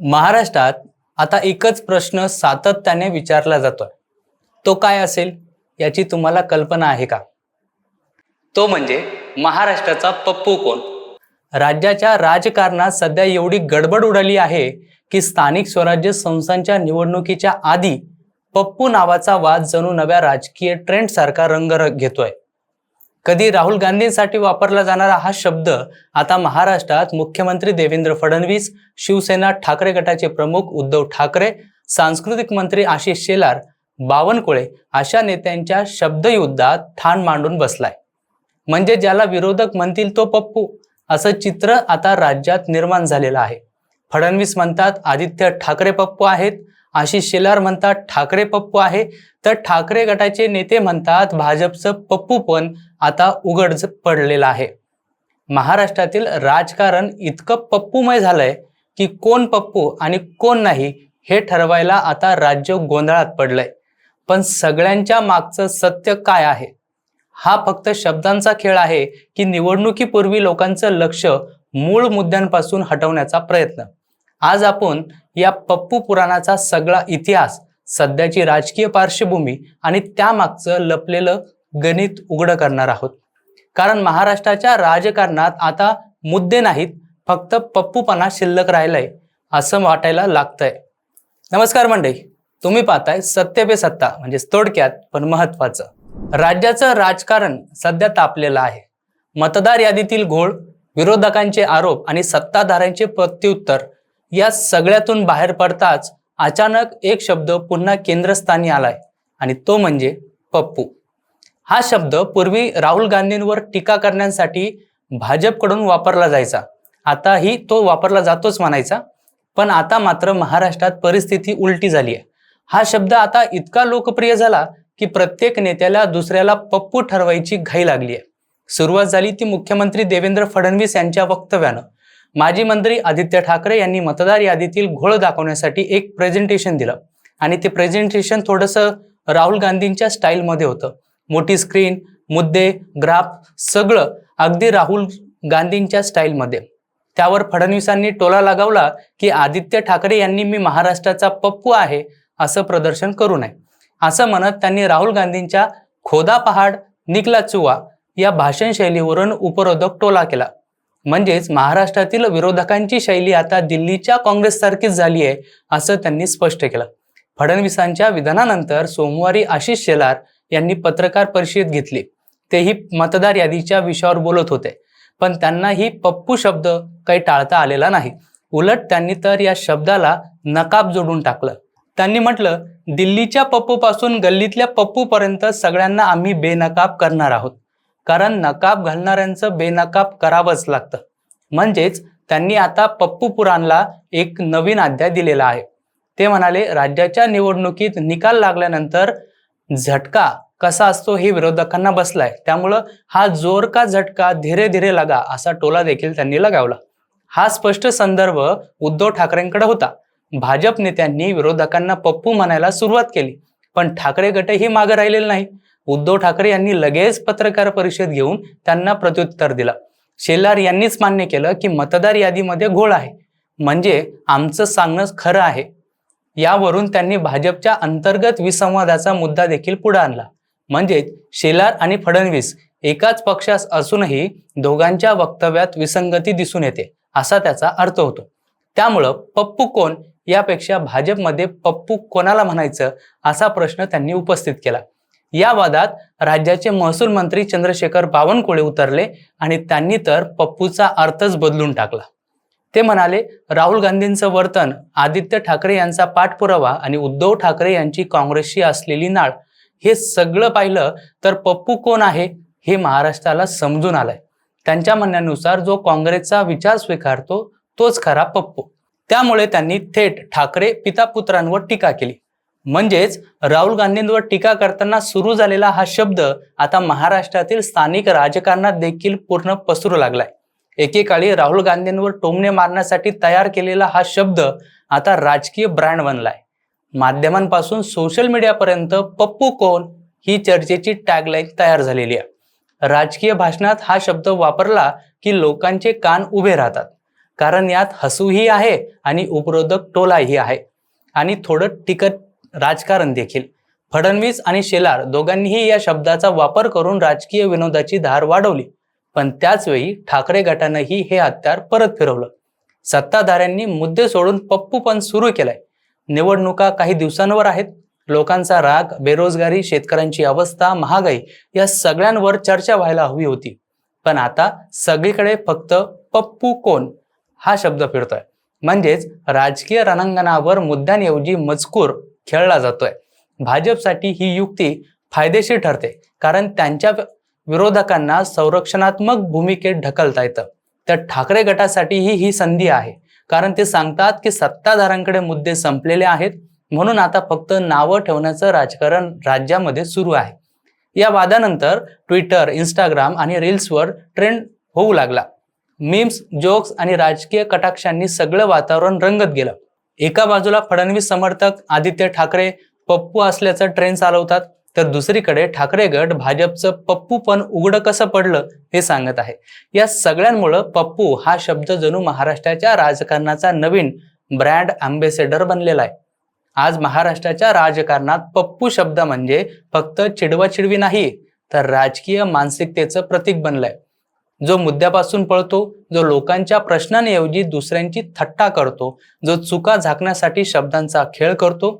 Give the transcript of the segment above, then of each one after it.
महाराष्ट्रात आता एकच प्रश्न सातत्याने विचारला जातोय. तो काय असेल? याची तुम्हाला कल्पना आहे का? तो म्हणजे महाराष्ट्राचा पप्पू कोण? राज्याच्या राजकारणात सध्या एवढी गडबड उडाली आहे की स्थानिक स्वराज्य संस्थांच्या निवडणुकीच्या आधी पप्पू नावाचा वाद जणू नव्या राजकीय ट्रेंड सारखा रंग घेतोय. कधी राहुल गांधींसाठी वापरला जाणारा हा शब्द आता महाराष्ट्रात मुख्यमंत्री देवेंद्र फडणवीस शिवसेना ठाकरे गटाचे प्रमुख उद्धव ठाकरे सांस्कृतिक मंत्री आशिष शेलार बावनकुळे अशा नेत्यांच्या शब्दयुद्धात ठाण मांडून बसलाय. म्हणजे ज्याला विरोधक म्हणतील तो पप्पू असं चित्र आता राज्यात निर्माण झालेलं आहे. फडणवीस म्हणतात आदित्य ठाकरे पप्पू आहेत आशिष शेलार म्हणतात ठाकरे पप्पू आहे. तर ठाकरे गटाचे नेते म्हणतात भाजपचं पप्पू पण आता उघड पडलेलं आहे. महाराष्ट्रातील राजकारण इतकं पप्पूमय झालंय की कोण पप्पू आणि कोण नाही हे ठरवायला आता राज्य गोंधळात पडलंय. पण सगळ्यांच्या मागचं सत्य काय आहे? हा फक्त शब्दांचा खेळ आहे की निवडणुकीपूर्वी लोकांचं लक्ष मूळ मुद्द्यांपासून हटवण्याचा प्रयत्न. आज आपण या पप्पू पुराणाचा सगळा इतिहास सध्याची राजकीय पार्श्वभूमी आणि त्यामागचं लपलेलं गणित उघडं करणार आहोत. कारण महाराष्ट्राच्या राजकारणात आता मुद्दे नाहीत फक्त पप्पूपणा शिल्लक राहिलाय असं वाटायला लागतंय. नमस्कार मंडळी तुम्ही पाहताय सत्य पे सत्ता म्हणजे थोडक्यात पण महत्वाचं राज्याचं राजकारण सध्या तापलेलं आहे. मतदार यादीतील घोळ विरोधकांचे आरोप आणि सत्ताधाऱ्यांचे प्रत्युत्तर या सगळ्यातून बाहेर पडताच अचानक एक शब्द पुन्हा केंद्रस्थानी आलाय. आणि तो म्हणजे पप्पू. हा शब्द पूर्वी राहुल गांधींवर टीका करण्यासाठी भाजपकडून वापरला जायचा. आताही तो वापरला जातोच म्हणायचा. पण आता मात्र महाराष्ट्रात परिस्थिती उलटी झाली आहे हा शब्द आता इतका लोकप्रिय झाला की प्रत्येक नेत्याला दुसऱ्याला पप्पू ठरवायची घाई लागली आहे सुरुवात झाली ती मुख्यमंत्री देवेंद्र फडणवीस यांच्या वक्तव्यानं. माजी मंत्री आदित्य ठाकरे यांनी मतदार यादीतील घोळ दाखवण्यासाठी एक प्रेझेंटेशन दिलं. आणि ते प्रेझेंटेशन थोडंसं राहुल गांधींच्या स्टाईलमध्ये होतं. मोठी स्क्रीन मुद्दे ग्राफ सगळं अगदी राहुल गांधींच्या स्टाईलमध्ये त्यावर फडणवीसांनी टोला लगावला की आदित्य ठाकरे यांनी मी महाराष्ट्राचा पप्पू आहे असं प्रदर्शन करू नये. असं म्हणत त्यांनी राहुल गांधींच्या खोदा पहाड निकला चुवा या भाषण शैलीवरून उपरोधक टोला केला. म्हणजेच महाराष्ट्रातील विरोधकांची शैली आता दिल्लीच्या काँग्रेससारखीच झाली आहे असं त्यांनी स्पष्ट केलं. फडणवीसांच्या विधानानंतर सोमवारी आशिष शेलार यांनी पत्रकार परिषद घेतली. तेही मतदार यादीच्या विषयावर बोलत होते. पण त्यांना ही पप्पू शब्द काही टाळता आलेला नाही. उलट त्यांनी तर या शब्दाला नकाब जोडून टाकलं. त्यांनी म्हटलं दिल्लीच्या पप्पू पासून गल्लीतल्या पप्पूपर्यंत सगळ्यांना आम्ही बेनकाब करणार आहोत. कारण नकाब घालणाऱ्यांचं बेनकाब करावंच लागतं. म्हणजेच त्यांनी आता पप्पू पुराणला एक नवीन अध्याय दिलेला आहे. ते म्हणाले राज्याच्या निवडणुकीत निकाल लागल्यानंतर झटका कसा असतो हे विरोधकांना बसलाय. त्यामुळं हा जोर का झटका धीरे धीरे लगा असा टोला देखील त्यांनी लगावला. हा स्पष्ट संदर्भ उद्धव ठाकरेंकडे होता. भाजप नेत्यांनी विरोधकांना पप्पू म्हणायला सुरुवात केली. पण ठाकरे गटही मागे राहिलेले नाही. उद्धव ठाकरे यांनी लगेच पत्रकार परिषद घेऊन त्यांना प्रत्युत्तर दिलं. शेलार यांनीच मान्य केलं की मतदार यादीमध्ये घोळ आहे. म्हणजे आमचं सांगणं खरं आहे. यावरून त्यांनी भाजपच्या अंतर्गत विसंवादाचा मुद्दा देखील पुढे आणला. म्हणजेच शेलार आणि फडणवीस एकाच पक्षास असूनही दोघांच्या वक्तव्यात विसंगती दिसून येते असा त्याचा अर्थ होतो. त्यामुळं पप्पू कोण यापेक्षा भाजपमध्ये पप्पू कोणाला म्हणायचं असा प्रश्न त्यांनी उपस्थित केला. या वादात राज्याचे महसूल मंत्री चंद्रशेखर बावनकुळे उतरले आणि त्यांनी तर पप्पूचा अर्थच बदलून टाकला. ते म्हणाले राहुल गांधींचं वर्तन आदित्य ठाकरे यांचा पाठपुरावा आणि उद्धव ठाकरे यांची काँग्रेसशी असलेली नाळ हे सगळं पाहिलं तर पप्पू कोण आहे हे महाराष्ट्राला समजून आलंय. त्यांच्या म्हणण्यानुसार जो काँग्रेसचा विचार स्वीकारतो तोच खरा पप्पू. त्यामुळे त्यांनी थेट ठाकरे पिता पुत्रांवर टीका केली. म्हणजेच राहुल गांधींवर टीका करताना सुरू झालेला हा शब्द आता महाराष्ट्रातील स्थानिक राजकारणात देखील पूर्ण पसरू लागलाय. एकेकाळी राहुल गांधींवर टोमणे मारण्यासाठी तयार केलेला हा शब्द आता राजकीय ब्रँड बनलाय. माध्यमांपासून सोशल मीडियापर्यंत पप्पू कोण ही चर्चेची टॅगलाईन तयार झालेली आहे. राजकीय भाषणात हा शब्द वापरला की लोकांचे कान उभे राहतात. कारण यात हसूही आहे आणि उपरोधक टोलाही आहे. आणि थोडं टिकट राजकारण देखील. फडणवीस आणि शेलार दोघांनीही या शब्दाचा वापर करून राजकीय विनोदाची धार वाढवली. पण त्याचवेळी ठाकरे गटानंही हे हत्यार परत फिरवलं. सत्ताधाऱ्यांनी मुद्दे सोडून पप्पू पण सुरू केलाय. निवडणुका काही दिवसांवर आहेत. लोकांचा राग बेरोजगारी शेतकऱ्यांची अवस्था महागाई या सगळ्यांवर चर्चा व्हायला हवी होती. पण आता सगळीकडे फक्त पप्पू कोण हा शब्द फिरतोय. म्हणजेच राजकीय रणांगणावर मुद्द्यांऐवजी मजकूर खेळला जातोय. भाजपसाठी ही युक्ती फायदेशीर ठरते कारण त्यांच्या विरोधकांना संरक्षणात्मक भूमिकेत ढकलता येतं. तर ठाकरे गटासाठीही ही संधी आहे कारण ते सांगतात की सत्ताधाऱ्यांकडे मुद्दे संपलेले आहेत म्हणून आता फक्त नावं ठेवण्याचं राजकारण राज्यामध्ये सुरू आहे. या वादानंतर ट्विटर इंस्टाग्राम आणि रील्सवर ट्रेंड होऊ लागला. मीम्स जोक्स आणि राजकीय कटाक्षांनी सगळं वातावरण रंगत गेलं. एका बाजूला फडणवीस समर्थक आदित्य ठाकरे पप्पू असल्याचं ट्रेन चालवतात तर दुसरीकडे ठाकरे गट भाजपचं पप्पू पण उघडं कसं पडलं हे सांगत आहे. या सगळ्यांमुळं पप्पू हा शब्द जणू महाराष्ट्राच्या राजकारणाचा नवीन ब्रँड अँबेसेडर बनलेला आहे. आज महाराष्ट्राच्या राजकारणात पप्पू शब्द म्हणजे फक्त चिडवाचिडवी नाही तर राजकीय मानसिकतेचं प्रतीक बनलंय. जो मुद्द्यापासून पळतो जो लोकांच्या प्रश्नांऐवजी दुसऱ्यांची थट्टा करतो जो चुका झाकण्यासाठी शब्दांचा खेळ करतो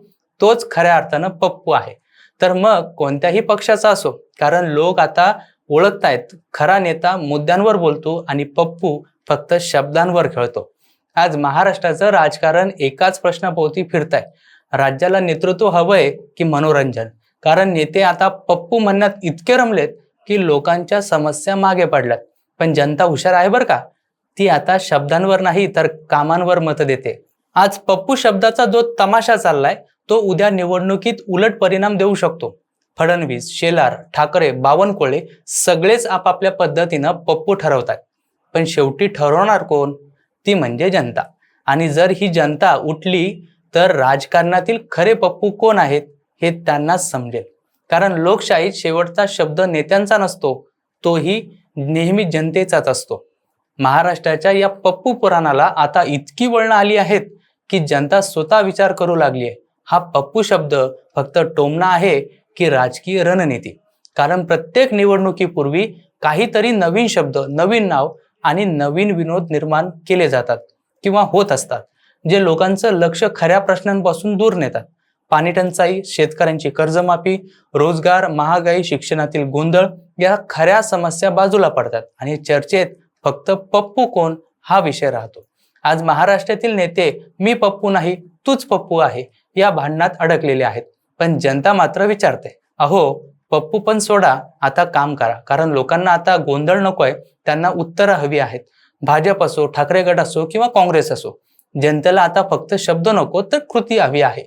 तोच खऱ्या अर्थानं पप्पू आहे. तर मग कोणत्याही पक्षाचा असो कारण लोक आता ओळखतायत खरा नेता मुद्द्यांवर बोलतो आणि पप्पू फक्त शब्दांवर खेळतो. आज महाराष्ट्राचं राजकारण एकाच प्रश्नाभोवती फिरताय. राज्याला नेतृत्व हवंय की मनोरंजन? कारण नेते आता पप्पू म्हणण्यात इतके रमलेत की लोकांच्या समस्या मागे पडल्यात. पण जनता हुशार आहे बरं का? ती आता शब्दांवर नाही तर कामांवर मत देते. आज पप्पू शब्दाचा जो तमाशा चाललाय तो उद्या निवडणुकीत उलट परिणाम देऊ शकतो. फडणवीस शेलार ठाकरे बावनकुळे सगळेच आपापल्या पद्धतीनं पप्पू ठरवतात पण शेवटी ठरवणार कोण? ती म्हणजे जनता. आणि जर ही जनता उठली तर राजकारणातील खरे पप्पू कोण आहेत हे त्यांनाच समजेल. कारण लोकशाहीत शेवटचा शब्द नेत्यांचा नसतो तोही नेहमी जनतेचाच असतो. महाराष्ट्राच्या या पप्पू पुराणाला आता इतकी वळणं आली आहेत की जनता स्वतः विचार करू लागली आहे हा पप्पू शब्द फक्त टोमणा आहे की राजकीय रणनीती. कारण प्रत्येक निवडणुकीपूर्वी काहीतरी नवीन शब्द नवीन नाव आणि नवीन विनोद निर्माण केले जातात किंवा होत असतात जे लोकांचं लक्ष खऱ्या प्रश्नांपासून दूर नेतात. पाणीटंचाई शेतकऱ्यांची कर्जमाफी रोजगार महागाई शिक्षणातील गोंधळ या खऱ्या समस्या बाजूला पडतात आणि चर्चेत फक्त पप्पू कोण हा विषय राहतो. आज महाराष्ट्रातील नेते मी पप्पू नाही तूच पप्पू आहे या भांडणात अडकलेले आहेत. पण जनता मात्र विचारते अहो पप्पू पण सोडा आता काम करा. कारण लोकांना आता गोंधळ नकोय त्यांना उत्तरं हवी आहेत. भाजप असो ठाकरे गट असो किंवा काँग्रेस असो जनतेला आता फक्त शब्द नको तर कृती हवी आहे.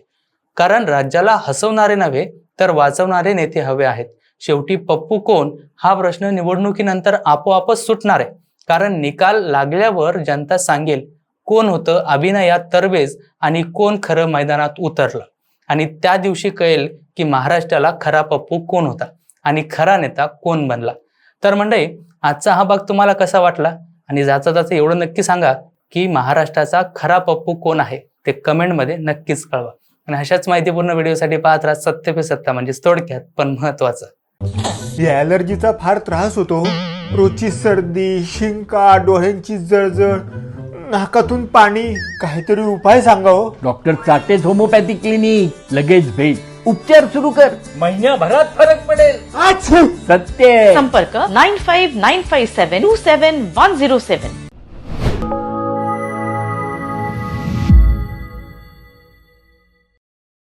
कारण राज्याला हसवणारे नव्हे तर वाचवणारे नेते हवे आहेत. शेवटी पप्पू कोण? हा प्रश्न निवडणुकीनंतर आपोआपच सुटणार आहे. कारण निकाल लागल्यावर जनता सांगेल कोण होतं अभिनयात तरवेज आणि कोण खरं मैदानात उतरलं. आणि त्या दिवशी कळेल की महाराष्ट्राला खरा पप्पू कोण होता आणि खरा नेता कोण बनला. तर मंडळी आजचा हा भाग तुम्हाला कसा वाटला? आणि जाता जाता एवढं नक्की सांगा की महाराष्ट्राचा खरा पप्पू कोण आहे? ते कमेंटमध्ये नक्कीच कळवा. आणि अशाच माहितीपूर्ण व्हिडिओसाठी पाहत राहा सत्य पे सत्ता म्हणजे थोडक्यात पण महत्वाचं. या ॲलर्जीचा फार त्रास होतो रोजची सर्दी शिंका डोळ्यांची जळजळ नाकातून पाणी काहीतरी उपाय सांगा हो. डॉक्टर चाटेज होमोपॅथी क्लिनिक लगेच भेट. उपचार सुरू कर. महिन्याभरात फरक पडेल! सत्य. संपर्क nine five nine five seven two seven one zero seven.